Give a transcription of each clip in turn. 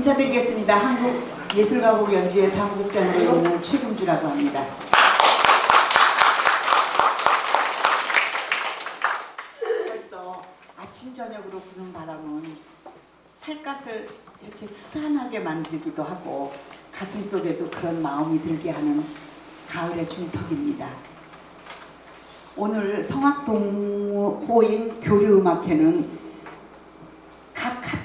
인사드리겠습니다. 한국 예술가곡 연주회 사무국장으로 있는 최금주라고 합니다. 벌써 아침 저녁으로 부는 바람은 살갗을 이렇게 스산하게 만들기도 하고 가슴 속에도 그런 마음이 들게 하는 가을의 중턱입니다. 오늘 성악동호인 교류음악회는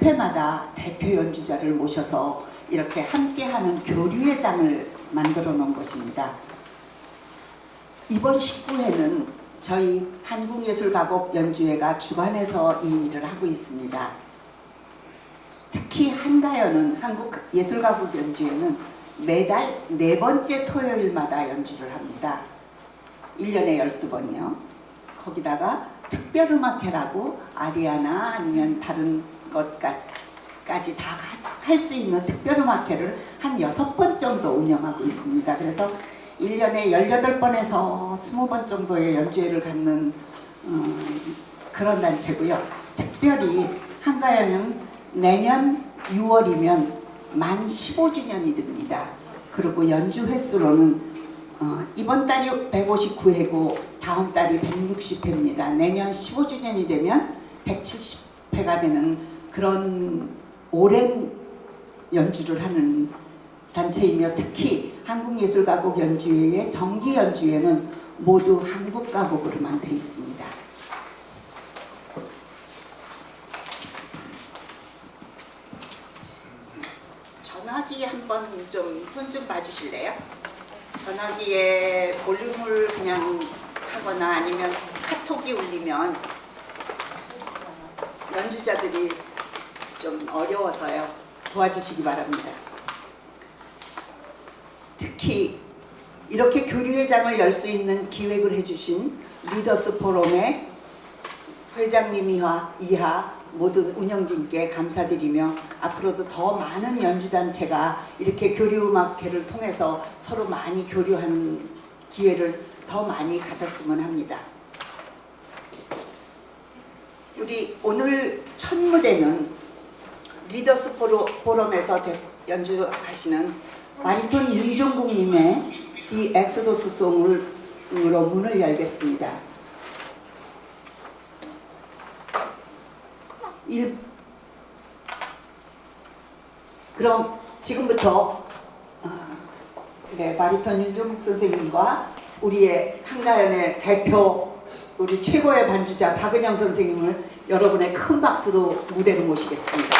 각 카페마다 대표 연주자를 모셔서 이렇게 함께하는 교류의 장을 만들어 놓은 것입니다. 이번 19회는 저희 한국예술가곡 연주회가 주관해서 이 일을 하고 있습니다. 특히 한가연은 한국예술가곡 연주회는 매달 네 번째 토요일마다 연주를 합니다. 1년에 12번이요. 거기다가 특별음악회라고 아리아나 아니면 다른 것까지 다 할 수 있는 특별음악회를 한 6번 정도 운영하고 있습니다. 그래서 1년에 18번에서 20번 정도의 연주회를 갖는 음, 그런 단체고요. 특별히 한가연은 내년 6월이면 만 15주년이 됩니다. 그리고 연주 횟수로는 어, 이번 달이 159회고 다음 달이 160회입니다. 내년 15주년이 되면 170회가 되는 그런 오랜 연주를 하는 단체이며 특히 한국예술가곡 연주회의 정기 연주회는 모두 한국 가곡으로만 되어 있습니다. 전화기 한번 좀 손좀 봐주실래요? 전화기에 볼륨을 그냥 하거나 아니면 카톡이 울리면 연주자들이 좀 어려워서요. 도와주시기 바랍니다. 특히 이렇게 교류회장을 열 수 있는 기획을 해주신 리더스 포럼의 회장님이와 이하 모든 운영진께 감사드리며 앞으로도 더 많은 연주단체가 이렇게 교류음악회를 통해서 서로 많이 교류하는 기회를 더 많이 가졌으면 합니다. 우리 오늘 첫 무대는 리더스 포럼에서 대- 연주하시는 바리톤 윤종국님의 이 엑소도스 송으로 문을 열겠습니다. 일, 그럼 지금부터 어, 네, 바리톤 윤종국 선생님과 우리의 한가연의 대표 우리 최고의 반주자 박은영 선생님을 여러분의 큰 박수로 무대로 모시겠습니다.